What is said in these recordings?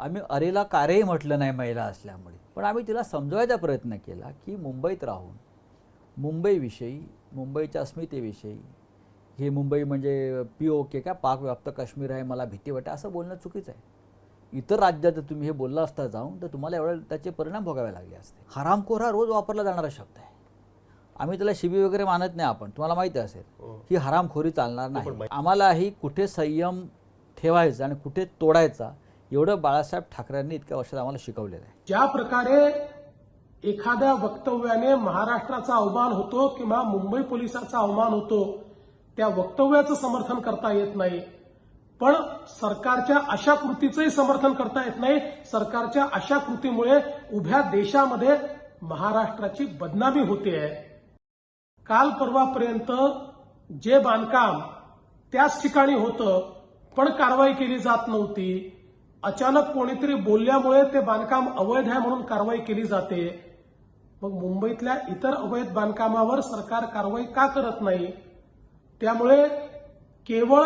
आम्ही अरेला कारेही म्हटलं नाही महिला असल्यामुळे. पण आम्ही तिला समजवायचा प्रयत्न केला की मुंबईत राहून मुंबईविषयी मुंबईच्या अस्मितेविषयी हे मुंबई म्हणजे पी ओ के का पाकव्याप्त काश्मीर आहे मला भीती वाटते असं बोलणं चुकीचं आहे. इतर राज्यात जर तुम्ही हे बोलला असता जाऊन तर तुम्हाला एवढं त्याचे परिणाम भोगावे लागले असते. हरामखोर हा रोज वापरला जाणारा शब्द आहे. आम्ही त्याला शिबी वगैरे मानत नाही आपण तुम्हाला माहिती असेल. ही. हरामखोरी चालणार नाही. आम्हालाही कुठे संयम ठेवायचा आणि कुठे तोडायचा एवढं बाळासाहेब ठाकरेंनी इतक्या वर्षात आम्हाला शिकवलेलं आहे. ज्या प्रकारे एखाद्या वक्तव्याने महाराष्ट्राचा अवमान होतो किंवा मुंबई पोलिसाचा अवमान होतो त्या वक्तव्याचं समर्थन करता येत नाही. पण सरकारच्या अशा कृतीचंही समर्थन करता येत नाही. सरकारच्या अशा कृतीमुळे उभ्या देशामध्ये महाराष्ट्राची बदनामी होते आहे. काल परवापर्यंत जे बांधकाम त्याच ठिकाणी होतं पण कारवाई केली जात नव्हती. अचानक कोणीतरी बोलल्यामुळे ते बांधकाम अवैध आहे म्हणून कारवाई केली जाते. मग मुंबईतल्या इतर अवैध बांधकामावर सरकार कारवाई का करत नाही? त्यामुळे केवळ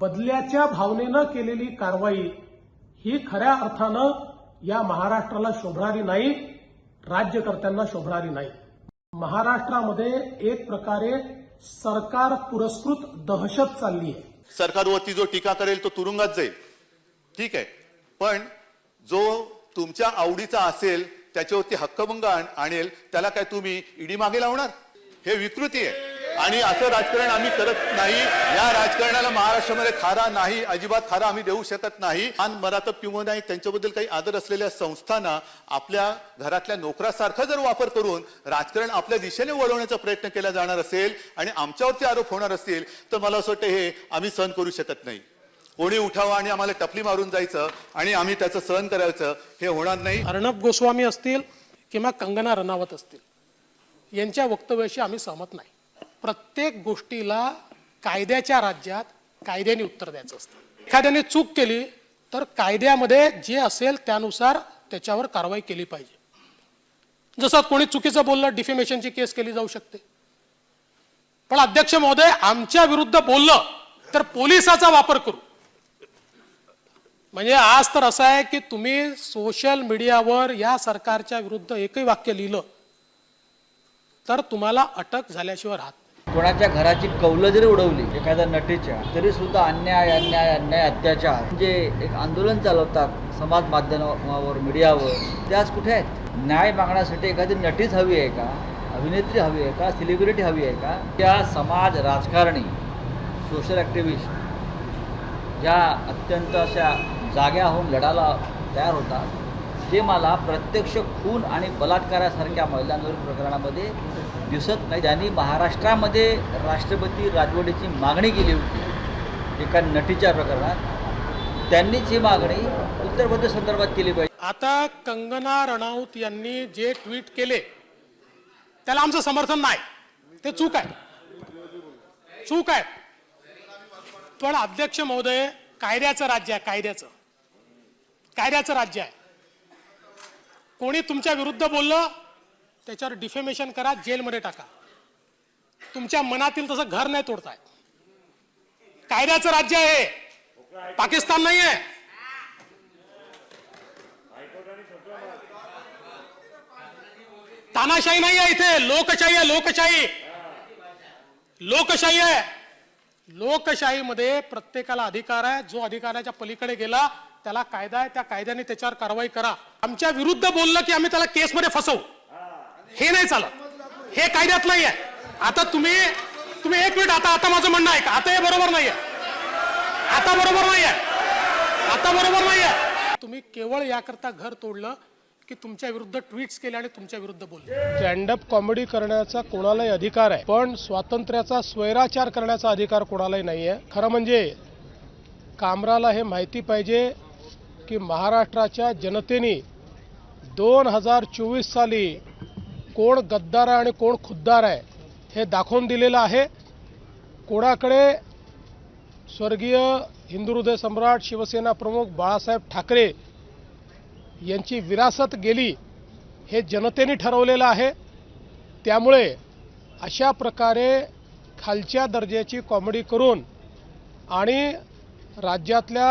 बदल्याच्या भावनेनं केलेली कारवाई ही खऱ्या अर्थानं या महाराष्ट्राला शोभणारी नाही राज्यकर्त्यांना शोभणारी नाही. महाराष्ट्रामध्ये एक प्रकारे सरकार पुरस्कृत दहशत चालली आहे. सरकारवरती जो टीका करेल तो तुरुंगात जाईल. ठीक आहे. पण जो तुमच्या आवडीचा असेल त्याच्यावरती हक्कभंग आणेल त्याला काय तुम्ही ईडी मागे लावणार? हे विकृती आहे. आणि असं राजकारण आम्ही करत नाही. या राजकारणाला महाराष्ट्रामध्ये खारा नाही अजिबात खारा आम्ही देऊ शकत नाही. आणि मरातप किंवा नाही त्यांच्याबद्दल काही आदर असलेल्या संस्थांना आपल्या घरातल्या नोकरासारखा जर वापर करून राजकारण आपल्या दिशेने वळवण्याचा प्रयत्न केला जाणार असेल आणि आमच्यावरती आरोप होणार असतील तर मला असं वाटतं हे आम्ही सहन करू शकत नाही. कोणी उठावं आणि आम्हाला टपली मारून जायचं आणि आम्ही त्याचं सहन करायचं हे होणार नाही. अर्णब गोस्वामी असतील किंवा कंगना रनावत असतील यांच्या वक्तव्याशी आम्ही सहमत नाही. प्रत्येक गोष्टीला कायद्याच्या राज्यात कायद्याने उत्तर द्यायचं असतं. एखाद्याने चूक केली तर कायद्यामध्ये जे असेल त्यानुसार त्याच्यावर कारवाई केली पाहिजे. जसं कोणी चुकीचं बोललं डिफेमेशनची केस केली जाऊ शकते. पण अध्यक्ष महोदय आमच्या विरुद्ध बोललं तर पोलिसाचा वापर करू. म्हणजे आज तर असं आहे की तुम्ही सोशल मीडियावर या सरकारच्या विरुद्ध एकही वाक्य लिहिलं तर तुम्हाला अटक झाल्याशिवाय राहत कोणाच्या घराची कौलं जरी उडवली एखाद्या नटीच्या तरी सुद्धा अन्याय अन्याय अन्याय अत्याचार म्हणजे एक आंदोलन चालवतात समाज माध्यमावर मीडियावर ते आज कुठे आहेत? न्याय मागण्यासाठी एखादी नटीच हवी आहे का? अभिनेत्री हवी आहे का? सेलिब्रिटी हवी आहे का? त्या समाज राजकारणी सोशल ॲक्टिव्हिस्ट ज्या अत्यंत अशा जाग्या होऊन लढायला तयार होता. ते मला प्रत्यक्ष खून आणि बलात्कारासारख्या महिलांवरील प्रकरणामध्ये दिसत नाही. ज्यांनी महाराष्ट्रामध्ये राष्ट्रपती राजवटीची मागणी केली होती एका नटीच्या प्रकरणात त्यांनीच ही मागणी उत्तर प्रदेश संदर्भात केली पाहिजे. आता कंगना रणावत यांनी जे ट्विट केले त्याला आमचं समर्थन नाही. ते चूक आहे. चूक आहे. पण अध्यक्ष महोदय कायद्याचं राज्य आहे कायद्याचं. कायद्याचं राज्य आहे. कोणी तुमच्या विरुद्ध बोललं त्याच्यावर डिफेमेशन करा जेलमध्ये टाका. तुमच्या मनातील तसं घर नाही तोडताय. कायद्याचं राज्य आहे. पाकिस्तान नाही आहे तानाशाही नाही आहे इथे. लोकशाही आहे लोकशाही. लोकशाही आहे. लोकशाहीमध्ये प्रत्येकाला अधिकार आहे. जो अधिकाराच्या पलीकडे गेला त्याला कायदा आहे त्या कायद्याने त्याच्यावर कारवाई करा. आमच्या विरुद्ध बोललं की आम्ही त्याला केसमध्ये फसवू. हे नाही चालत. हे कायद्यात नाही आहे आता तुम्ही तुम्ही एक मिनिट आता आता माझं म्हणणं आहे का आता हे बरोबर नाही आहे आता बरोबर नाही आहे आता बरोबर नाही आहे तुम्ही केवळ याकरता घर तोडलं की तुमच्या विरुद्ध ट्विट्स केले आणि तुमच्या विरुद्ध बोलले. स्टँडअप कॉमेडी करण्याचा कोणालाही अधिकार आहे पण स्वातंत्र्याचा स्वैराचार करण्याचा अधिकार कोणालाही नाही आहे खरं म्हणजे कामराला हे माहिती पाहिजे की महाराष्ट्राच्या जनतेने दोन हजार चोवीस साली कोण गद्दार आहे आणि कोण खुद्दार आहे हे दाखवून दिलेलं आहे. कोणाकडे स्वर्गीय हिंदू हृदय सम्राट शिवसेना प्रमुख बाळासाहेब ठाकरे यांची विरासत गेली हे जनतेने ठरवलेलं आहे. त्यामुळे अशा प्रकारे खालच्या दर्जाची कॉमेडी करून आणि राज्यातल्या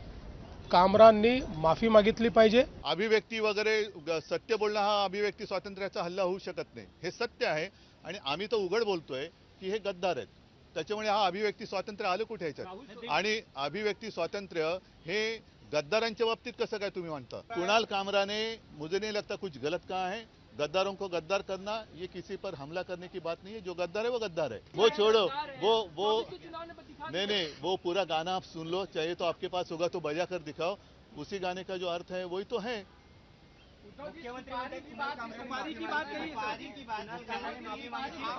कामरांनी माफी मागितली पाहिजे. अभिव्यक्ती वगैरे सत्य बोलणं हा अभिव्यक्ती स्वातंत्र्याचा हल्ला होऊ शकत नाही. हे सत्य आहे आणि आम्ही तर उघड बोलतोय की हे गद्दार आहेत. त्याच्यामुळे हा अभिव्यक्ती स्वातंत्र्य आलं कुठे ह्याच्यात आणि अभिव्यक्ती स्वातंत्र्य हे गद्दारांच्या बाबतीत कसं काय तुम्ही म्हणता कुणाल कामराने मुझे नहीं लगता कुछ गलत कहा है? गद्दारों को गद्दार करना, ये किसी पर हमला करने की बात नहीं है। जो गद्दार है, वो गद्दार है। वो छोड़ो, वो वो, नहीं नहीं, वो पूरा गाना आप सुन लो चाहिए तो आपके पास होगा तो बजा कर दिखाओ। उसी गाने का जो अर्थ है, वही तो है।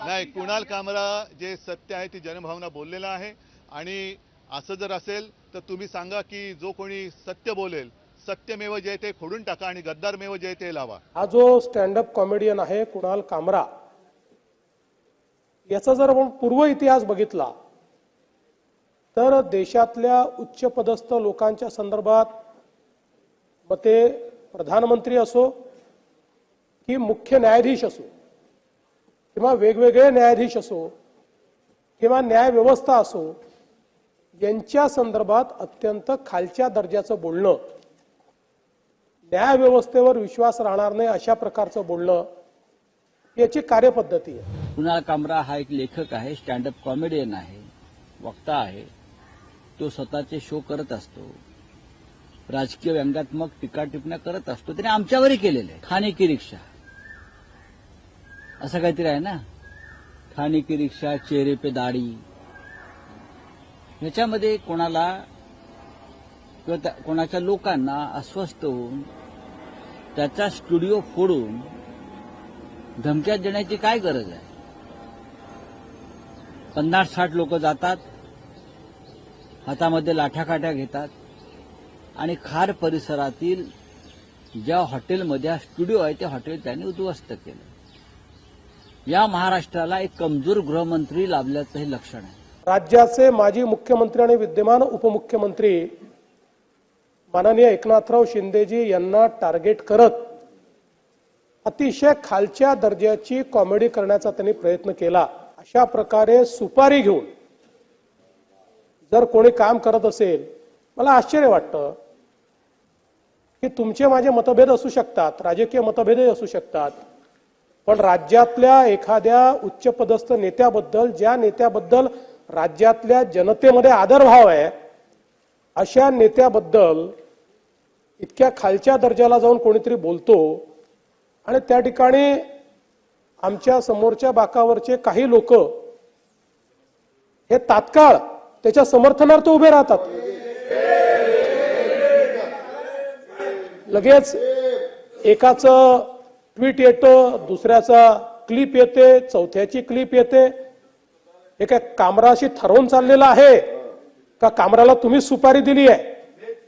नाही, कुणाल कामरा जे सत्य आहे ती जनभावना बोललेला आहे. आणि जर असेल, तर तुम्ही सांगा की जो कोणी सत्य बोलेल सत्यमेव जयते खोडून टाका आणि गद्दारमेव जयते लावा. हा जो स्टँडअप कॉमेडियन आहे कुणाल कामरा याचा जर आपण पूर्व इतिहास बघितला तर देशातल्या उच्च पदस्थ लोकांच्या संदर्भात मग ते प्रधानमंत्री असो की मुख्य न्यायाधीश असो किंवा वेगवेगळे न्यायाधीश असो किंवा न्याय व्यवस्था असो यांच्या संदर्भात अत्यंत खालच्या दर्जाचं बोलणं न्यायव्यवस्थेवर विश्वास राहणार नाही अशा प्रकारचं बोलणं याची कार्यपद्धती आहे. कुणाल कामरा हा एक लेखक आहे स्टँडअप कॉमेडियन आहे वक्ता आहे. तो स्वतःचे शो करत असतो. राजकीय व्यंगात्मक टीका टिप्पण्या करत असतो. त्याने आमच्यावरही केलेलं आहे खाने की रिक्षा. असं काहीतरी आहे ना? खाने की रिक्षा चेहरे पे दाढी. ह्याच्यामध्ये कोणाला किंवा कोणाच्या लोकांना अस्वस्थ होऊन त्याचा स्टुडिओ फोडून धमक्यात देण्याची काय गरज आहे? पन्नास साठ लोक जातात हातामध्ये लाठ्याकाठ्या घेतात आणि खार परिसरातील ज्या हॉटेलमध्ये हा स्टुडिओ आहे ते हॉटेल त्यांनी उद्ध्वस्त केलं. या महाराष्ट्राला एक कमजोर गृहमंत्री लाभल्याचं हे लक्षण आहे. राज्याचे माजी मुख्यमंत्री आणि विद्यमान उपमुख्यमंत्री माननीय एकनाथराव शिंदेजी यांना टार्गेट करत अतिशय खालच्या दर्जाची कॉमेडी करण्याचा त्यांनी प्रयत्न केला. अशा प्रकारे सुपारी घेऊन जर कोणी काम करत असेल मला आश्चर्य वाटतं की तुमचे माझे मतभेद असू शकतात राजकीय मतभेदही असू शकतात पण राज्यातल्या एखाद्या उच्चपदस्थ नेत्याबद्दल ज्या नेत्याबद्दल राज्यातल्या जनतेमध्ये आदरभाव आहे अशा नेत्याबद्दल इतक्या खालच्या दर्जाला जाऊन कोणीतरी बोलतो आणि त्या ठिकाणी आमच्या समोरच्या बाकावरचे काही लोक हे तात्काळ त्याच्या समर्थनार्थ उभे राहतात. लगेच एकाचं ट्विट येतं दुसऱ्याचा क्लिप येते चौथ्याची क्लिप येते. हे काय कामराशी ठरवून चाललेलं आहे. का कामराला तुम्ही सुपारी दिली आहे?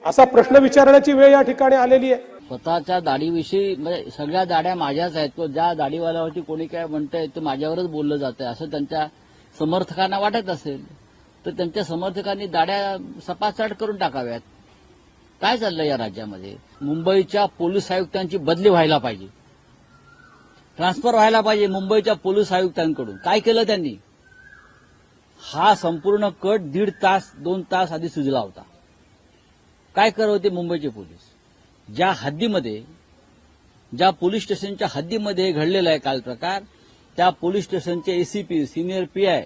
असा प्रश्न विचारण्याची वेळ या ठिकाणी आलेली आहे. स्वतःच्या दाढीविषयी म्हणजे सगळ्या दाढ्या माझ्याच आहेत किंवा ज्या दाढीवाल्यावरती कोणी काय म्हणतंय ते माझ्यावरच बोललं जात आहे असं त्यांच्या समर्थकांना वाटत असेल तर त्यांच्या समर्थकांनी दाढ्या सपासाट करून टाकाव्यात. काय चाललंय या राज्यामध्ये? मुंबईच्या पोलीस आयुक्तांची बदली व्हायला पाहिजे. ट्रान्सफर व्हायला पाहिजे मुंबईच्या पोलीस आयुक्तांकडून. काय केलं त्यांनी? हा संपूर्ण कट दीड तास दोन तास आधी सुजला होता. काय करत होते मुंबईचे पोलीस? ज्या हद्दीमध्ये ज्या पोलीस स्टेशनच्या हद्दीमध्ये घडलेला आहे काल प्रकार त्या पोलीस स्टेशनचे एसीपी सिनियर पीआय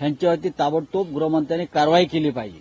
ह्यांच्यावरती ताबडतोब गृहमंत्र्यांनी कारवाई केली पाहिजे.